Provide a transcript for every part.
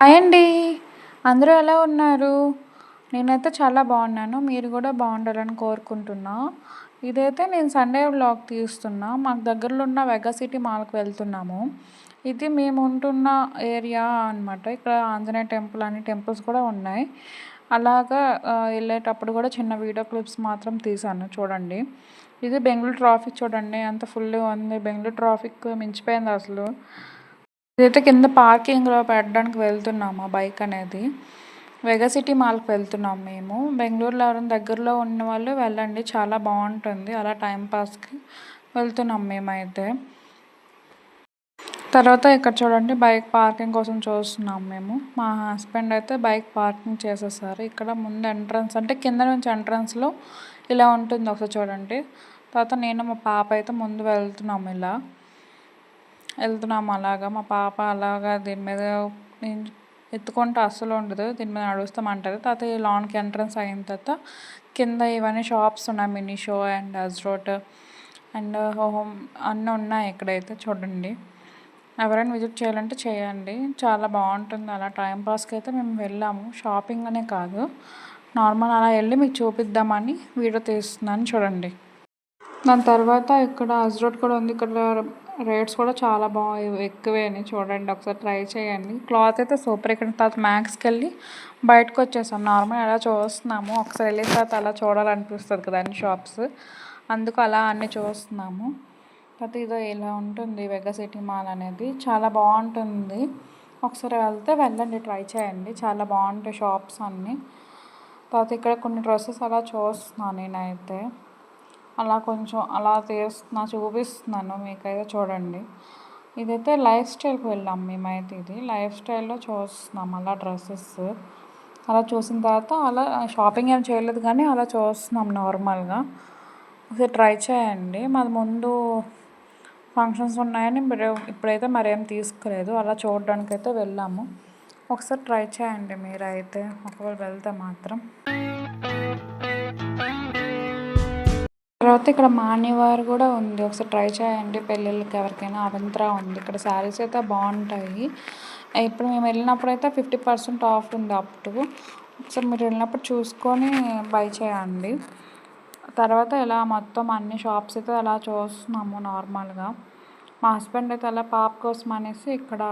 Hi అండి అందరూ ఎలా ఉన్నారు? నేనైతే చాలా బాగున్నాను. మీరు కూడా బాగుండాలని కోరుకుంటున్నా. ఇదైతే నేను సండే వ్లాగ్ తీస్తున్నా. మాకు దగ్గరలో ఉన్న వెగా సిటీ మాల్కి వెళ్తున్నాము. ఇది మేము ఉంటున్న ఏరియా అనమాట ఇక్కడ ఆంజనేయ టెంపుల్ అని టెంపుల్స్ కూడా ఉన్నాయి. అలాగా వెళ్ళేటప్పుడు కూడా చిన్న వీడియో క్లిప్స్ మాత్రం తీసాను చూడండి. ఇది బెంగళూరు ట్రాఫిక్ చూడండి. అంత ఫుల్గా ఉంది. బెంగళూరు ట్రాఫిక్ మించిపోయింది అసలు. ఇదైతే కింద పార్కింగ్లో పెట్టడానికి వెళ్తున్నాము బైక్ అనేది. వెగా సిటీ మాల్కి వెళ్తున్నాం మేము. బెంగళూరులో ఎవరైనా దగ్గరలో ఉన్న వాళ్ళు వెళ్ళండి. చాలా బాగుంటుంది. అలా టైంపాస్కి వెళ్తున్నాం మేమైతే. తర్వాత ఇక్కడ చూడండి బైక్ పార్కింగ్ కోసం చూస్తున్నాం మేము. మా హస్బెండ్ అయితే బైక్ పార్కింగ్ చేసేసారు. ఇక్కడ ముందు ఎంట్రన్స్ అంటే కింద నుంచి ఎంట్రన్స్లో ఇలా ఉంటుంది ఒకసారి చూడండి. తర్వాత నేను మా పాప అయితే ముందు వెళ్తున్నాము ఇలా. వెళ్తున్నాము అలాగా. మా పాప అలాగా దీని మీద ఎత్తుకుంటే అస్సలు ఉండదు. దీని మీద నడుస్తామంటారు తర్వాత ఈ లాన్కి ఎంట్రన్స్ అయిన తర్వాత కింద ఇవన్నీ షాప్స్ ఉన్నాయి. మినీషో అండ్ అజ్రోట్ అండ్ హోమ్ అన్నీ ఉన్నాయి ఇక్కడైతే చూడండి. ఎవరైనా విజిట్ చేయాలంటే చేయండి. చాలా బాగుంటుంది. అలా టైంపాస్కి అయితే మేము వెళ్ళాము. షాపింగ్ అనే కాదు. నార్మల్ అలా వెళ్ళి మీకు చూపిద్దామని వీడియో తీస్తున్నాను చూడండి. దాని తర్వాత ఇక్కడ అజ్రోట్ కూడా ఉంది. ఇక్కడ రేట్స్ కూడా చాలా బాగా ఎక్కువే చూడండి ఒకసారి ట్రై చేయండి. క్లాత్ అయితే సూపర్. ఇక్కడ తర్వాత మ్యాక్స్కి వెళ్ళి బయటకు వచ్చేసాం. నార్మల్ అలా చూస్తున్నాము ఒకసారి వెళ్ళిన తర్వాత అలా చూడాలనిపిస్తుంది కదా అన్ని షాప్స్. అందుకు అలా అన్నీ చూస్తున్నాము. తర్వాత ఇదో ఇలా ఉంటుంది వెగా సిటీ మాల్ అనేది. చాలా బాగుంటుంది. ఒకసారి వెళ్తే వెళ్ళండి ట్రై చేయండి. చాలా బాగుంటాయి షాప్స్ అన్నీ. తర్వాత ఇక్కడ కొన్ని డ్రెస్సెస్ అలా చూస్తున్నాను నేనైతే. అలా కొంచెం అలా తీస్తున్నా చూపిస్తున్నాను మీకైతే చూడండి. ఇదైతే లైఫ్ స్టైల్కి వెళ్ళాం మేమైతే ఇది. లైఫ్ స్టైల్లో చూస్తున్నాం అలా డ్రెస్సెస్. అలా చూసిన తర్వాత అలా షాపింగ్ ఏం చేయలేదు కానీ అలా చూస్తున్నాం నార్మల్గా. ఒకసారి ట్రై చేయండి. మాది ముందు ఫంక్షన్స్ ఉన్నాయని మీరు ఇప్పుడైతే మరేం తీసుకోలేదు. అలా చూడడానికి అయితే వెళ్ళాము. ఒకసారి ట్రై చేయండి మీరైతే. ఒకవేళ వెళ్తే మాత్రం. తర్వాత ఇక్కడ మాన్యవారు కూడా ఉంది. ఒకసారి ట్రై చేయండి. పెళ్ళిళ్ళకి ఎవరికైనా అవంతరా ఉంది. ఇక్కడ శారీస్ అయితే బాగుంటాయి. ఇప్పుడు మేము వెళ్ళినప్పుడు అయితే ఫిఫ్టీ పర్సెంట్ ఆఫ్ ఉంది అప్ టు ఒకసారి మీరు వెళ్ళినప్పుడు చూసుకొని బై చేయండి. తర్వాత ఇలా మొత్తం అన్ని షాప్స్ అయితే అలా చూస్తున్నాము నార్మల్గా. మా హస్బెండ్ అయితే అలా పాప కోసం అనేసి ఇక్కడ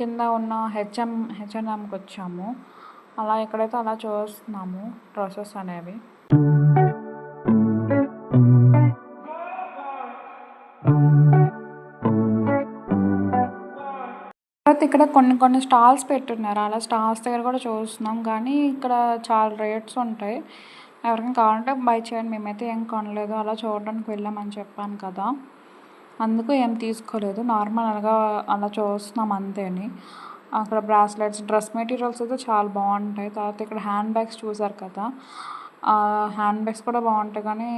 కింద ఉన్న హెచ్ఎం హెచ్ఎన్ఎంకి వచ్చాము. అలా ఇక్కడైతే అలా చూస్తున్నాము డ్రెస్సెస్ అనేవి. తర్వాత ఇక్కడ కొన్ని కొన్ని స్టాల్స్ పెట్టున్నారు. అలా స్టాల్స్ దగ్గర కూడా చూస్తున్నాం. కానీ ఇక్కడ చాలా రేట్స్ ఉంటాయి. ఎవరికైనా కావాలంటే బై చేయండి. మేమైతే ఏం కొనలేదు. అలా చూడడానికి వెళ్ళామని చెప్పాను కదా. అందుకు ఏం తీసుకోలేదు. నార్మల్ అలాగా అలా చూస్తున్నాం అంతేని అక్కడ బ్రాస్లెట్స్ డ్రెస్ మెటీరియల్స్ అయితే చాలా బాగుంటాయి. తర్వాత ఇక్కడ హ్యాండ్ బ్యాగ్స్ చూసారు కదా. హ్యాండ్ బ్యాగ్స్ కూడా బాగుంటాయి కానీ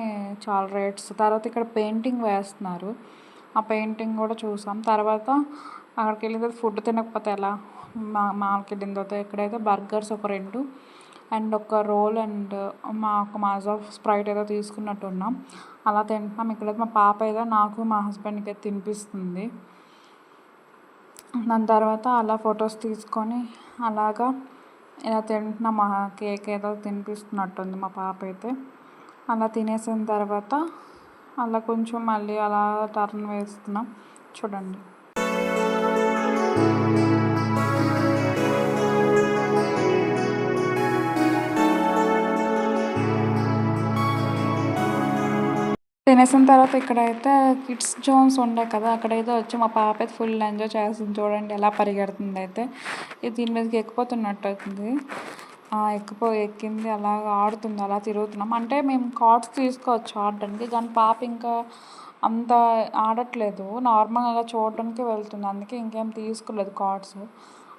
చాలా రేట్స్. తర్వాత ఇక్కడ పెయింటింగ్ వేస్తున్నారు. ఆ పెయింటింగ్ కూడా చూసాం. తర్వాత అక్కడికి వెళ్ళిన తర్వాత ఫుడ్ తినకపోతే ఎలా? మా మాల్కి వెళ్ళిన తర్వాత ఇక్కడైతే బర్గర్స్ ఒక రెండు అండ్ ఒక రోల్ అండ్ మా ఒక మాజా స్ప్రైట్ ఏదో తీసుకున్నట్టున్నాం. అలా తింటున్నాం. ఇక్కడైతే మా పాప ఏదో నాకు మా హస్బెండ్కి అయితే తినిపిస్తుంది. దాని తర్వాత అలా ఫొటోస్ తీసుకొని అలాగా ఇలా తింటున్నాం. మా కేక్ ఏదో తినిపిస్తున్నట్టుంది మా పాప అయితే. అలా తినేసిన తర్వాత అలా కొంచెం మళ్ళీ అలా టర్న్ వేస్తున్నాం. చూడండి. తినేసిన తర్వాత ఇక్కడైతే కిడ్స్ జోన్స్ ఉండే కదా అక్కడైతే వచ్చి మా పాప అయితే ఫుల్ ఎంజాయ్ చేస్తుంది చూడండి ఎలా పరిగెడుతుంది అయితే. ఇది దీని మీదకి ఎక్కిపోతున్నట్టు అవుతుంది. ఎక్కిపో ఎక్కింది అలా ఆడుతుంది అలా తిరుగుతున్నాం. అంటే మేము కార్డ్స్ తీసుకోవచ్చు ఆడడానికి కానీ పాప ఇంకా అంత ఆడట్లేదు. నార్మల్గా చూడడానికి వెళ్తుంది. అందుకే ఇంకేం తీసుకోలేదు కార్డ్స్.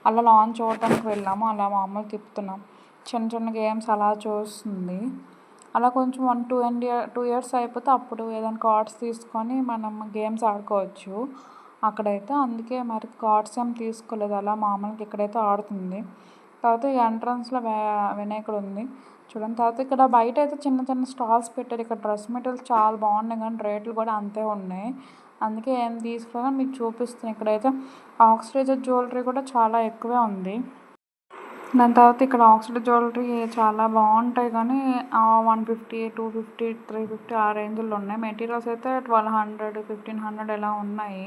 అలా లాంచ్ చూడడానికి వెళ్ళాము. అలా మామూలు తిప్పుతున్నాం. చిన్న చిన్న గేమ్స్ అలా చూస్తుంది. అలా కొంచెం one two and two years అయిపోతే అప్పుడు ఏదైనా కార్డ్స్ తీసుకొని మనం గేమ్స్ ఆడుకోవచ్చు. అక్కడైతే అందుకే మరి కార్డ్స్ ఏం తీసుకోలేదు. అలా మామూలుగా ఇక్కడైతే ఆడుతుంది. తర్వాత ఈ ఎంట్రన్స్లో వినాయకుడు ఉంది చూడండి తర్వాత ఇక్కడ బయట అయితే చిన్న చిన్న స్టాల్స్ పెట్టారు. ఇక్కడ డ్రెస్ మెటీరియల్స్ చాలా బాగున్నాయి కానీ రేట్లు కూడా అంతే ఉన్నాయి. అందుకే ఏం తీసుకోవాలో మీకు చూపిస్తున్నాను ఇక్కడైతే ఆక్సిడైజర్ జ్యువెలరీ కూడా చాలా ఎక్కువే ఉంది. దాని తర్వాత ఇక్కడ ఆక్సిడైజ్ జ్యువెలరీ చాలా బాగుంటాయి కానీ one fifty two fifty three fifty ఆ రేంజ్లో ఉన్నాయి. మెటీరియల్స్ అయితే ట్వెల్వ్ హండ్రెడ్ ఫిఫ్టీన్ హండ్రెడ్ ఇలా ఉన్నాయి.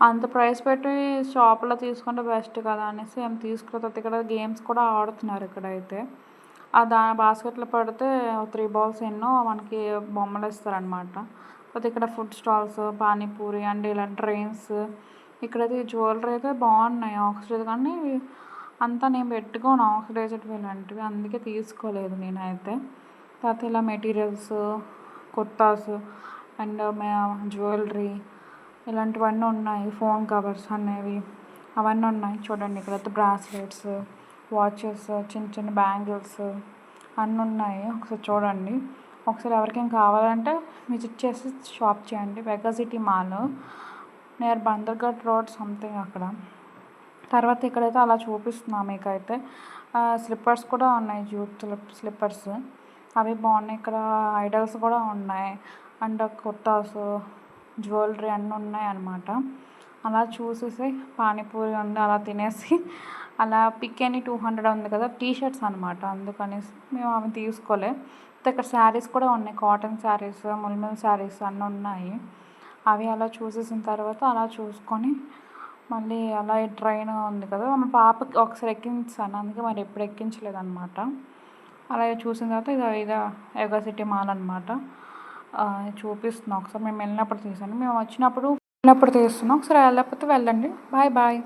అంత ప్రైస్ పెట్టి షాప్లో తీసుకుంటే బెస్ట్ కదా అనేసి ఏం తీసుకోలేదు ఇక్కడ గేమ్స్ కూడా ఆడుతున్నారు ఇక్కడైతే. ఆ దా బాస్కెట్లో పడితే త్రీ బాల్స్ ఎన్నో మనకి బొమ్మలు ఇస్తారనమాట అయితే ఇక్కడ ఫుడ్ స్టాల్స్ పానీపూరి అండ్ ఇలా ట్రైన్స్ ఇక్కడైతే జ్యువెలరీ అయితే బాగున్నాయి ఆక్సిడైజ్ కానీ అంతా నేను పెట్టుకోను. ఆక్సిడైజ్డ్ ఇలాంటివి అందుకే తీసుకోలేదు నేనైతే. తర్వాత ఇలా మెటీరియల్స్ కుర్తాస్ అండ్ జ్యువెలరీ ఇలాంటివన్నీ ఉన్నాయి. ఫోన్ కవర్స్ అనేవి అవన్నీ ఉన్నాయి చూడండి ఇక్కడైతే బ్రాస్లెట్స్ వాచెస్ చిన్న చిన్న బ్యాంగిల్స్ అన్నీ ఉన్నాయి. ఒకసారి చూడండి. ఒకసారి ఎవరికైనా కావాలంటే విజిట్ చేసి షాప్ చేయండి. Mega city mall near Bannerghatta road something అక్కడ. తర్వాత ఇక్కడైతే అలా చూపిస్తున్నా మీకైతే. స్లిప్పర్స్ కూడా ఉన్నాయి. యూత్ స్లిప్పర్స్ అవి బాగున్నాయి. ఇక్కడ ఐడల్స్ కూడా ఉన్నాయి. అండ్ కుర్తాస్ జ్యువెలరీ అన్నీ ఉన్నాయన్నమాట. అలా చూసేసి పానీపూరి ఉంది అలా తినేసి అలా పిక్ అని టూ హండ్రెడ్ ఉంది కదా టీ షర్ట్స్ అనమాట అందుకనేసి మేము అవి తీసుకోలే. ఇక్కడ శారీస్ కూడా ఉన్నాయి కాటన్ శారీస్ ముల్ముల్ శారీస్ అన్నీ ఉన్నాయి. అవి అలా చూసేసిన తర్వాత అలా చూసుకొని మళ్ళీ అలా ట్రైన్ ఉంది కదా మా పాపకి ఒకసారి ఎక్కించాను. అందుకే మరి ఎప్పుడు ఎక్కించలేదు అనమాట అలా చూసిన తర్వాత ఇది ఇదా యోగా సిటీ మాల్ అనమాట చూపిస్తున్నాం. ఒకసారి మేము వెళ్ళినప్పుడు తీసాను. మేము వచ్చినప్పుడు వెళ్ళినప్పుడు తీస్తున్నాం. ఒకసారి వెళ్ళకపోతే వెళ్ళండి. Bye bye.